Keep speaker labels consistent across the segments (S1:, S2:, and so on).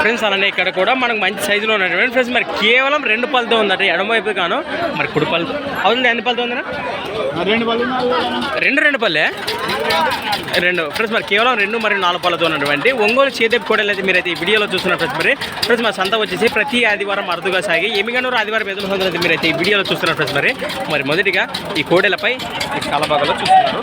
S1: Friends అలానే ఇక్కడ కూడా మనకు మంచి సైజులో ఉన్నటువంటి ఫ్రెండ్స్ మరి కేవలం రెండు పళ్ళతో ఉందట ఎడమ వైపు గాను. మరి కుడి పళ్ళు. అవుతుంది ఎన్ని పళ్ళతో ఉందనా?
S2: రెండు పళ్ళు
S1: రెండు రెండు పల్లె రెండు. ఫ్రెండ్స్ మరి కేవలం రెండు మరియు నాలుగు పళ్ళతో ఉన్నటువంటి ఒంగోలు చేతేపు కోడలు అయితే మీరైతే ఈ వీడియోలో చూస్తున్నారు ఫ్రెండ్స్ మరి. ఫ్రెండ్స్ మా సంత వచ్చేసి ప్రతి ఆదివారం అరుదుగా సాగి ఎమిగనూరు ఆదివారం ఎదురు సంత అయితే మీరైతే ఈ వీడియోలో చూస్తున్నారు ఫ్రెండ్స్ మరి. మరి మొదటిగా ఈ కోడెలపై ఈ కలబాగలో చూస్తున్నారు.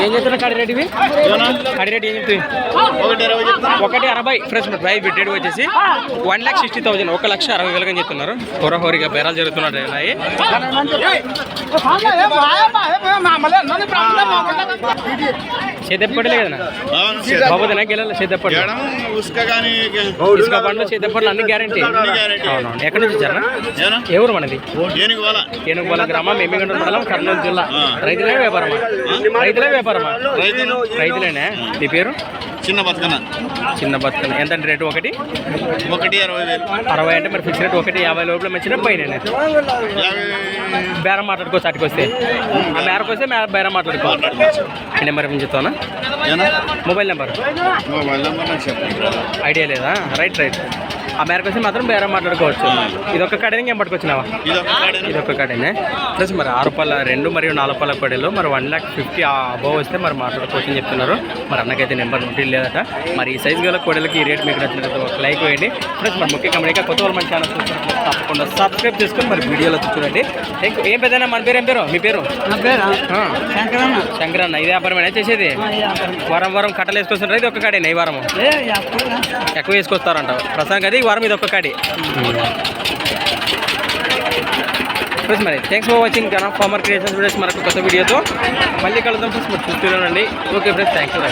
S1: ఏం చెప్తున్నారు కడి రేట్ ఇవి? కడి రేట్ ఏం చెప్తుంది
S2: ఒకటి
S1: అరవై మరి ప్రైస్ రేట్ వచ్చేసి వన్ ల్యాక్ సిక్స్టీ థౌసండ్ ఒక లక్ష అరవై వేలుగా చెప్తున్నారు. హోరహోరిగా బేరాలు జరుగుతున్నాయి ఉన్నాయి చేతప్పడలే కదా బాబోదేనా గెలాలి చేతప్పడు ఇసుక పండ్లు చేతప్పట్లు అన్ని గ్యారంటీ. అవునవును. ఎక్కడి నుంచి వచ్చారా? ఊరు మనది? ఏనుగుపాల గ్రామం ఎమ్మిగండ మండలం కర్నూలు జిల్లా. రైతులే వ్యాపారమా? రైతులే వ్యాపారమా? రైతులేనే? నీ పేరు?
S2: చిన్న బతుకన
S1: చిన్న బతుకలు ఎంత రేటు ఒకటి?
S2: ఒకటి అరవై వేలు.
S1: అరవై అంటే మరి ఫిక్స్ రేట్ ఒకటి యాభై లోపల మంచిన పైన బేరం మాట్లాడుకోవచ్చు అటుకు వస్తే ఆ మేరకు వస్తే బేరం మాట్లాడుకో. ఈ నెంబర్ ఏం చెప్తానా? Mobile number?
S2: Mobile number
S1: idea లేదా? Right right. ఆ మేరకు వస్తే మాత్రం బేరం మాట్లాడుకోవచ్చు. ఇది ఒక కడని ఏం పట్టుకొచ్చినావా?
S2: ఇది ఒక కాడేనా?
S1: ఒక కడనే. ప్లస్ మరి ఆరు రూపాయల రెండు మరియు నాలుగు రూపాయల పడేలో మరి వన్ ల్యాక్ ఫిఫ్టీ అబోవ్ వస్తే మరి మాట్లాడుకోవచ్చు అని చెప్తున్నారు. మరి అన్నకైతే నెంబర్ ఉంటే లేదట. మరి ఈ సైజు గల కోడలకి ఈ రేట్ మీకు నచ్చినట్టు ఒక లైక్ వేయండి. ప్లస్ మరి ముఖ్యంగా మరి ఇంకా కొత్త వాళ్ళు మన ఛానల్ చూస్తున్నట్లయితే తప్పకుండా సబ్స్క్రైబ్ చేసుకొని మరి వీడియోలో చూడండి. థ్యాంక్ యూ ఏం పెద్దనా మన పేరు ఏం పేరు? మీ పేరు?
S3: నా పేరా?
S1: ఆ,
S3: శంకరన్న.
S1: శంకరన్న ఇది వ్యాపారమేనా? చేసేది? వారం వారం కట్టలు వేసుకొస్తుంటారు? ఇది ఒక్క కాడేనా ఈ వారం ఎక్కువ వేసుకొస్తారంట. ప్రస్తుతానికి అది వారం ఇది ఒక్క కాడి. ఫ్రెండ్స్ మరి thanks for watching Gana farmer creation videos మరొక కొత్త వీడియోతో మళ్ళీ కలుద్దాం ఫ్రెండ్స్. మరి చూస్తూనే ఉండండి. Okay friends thank you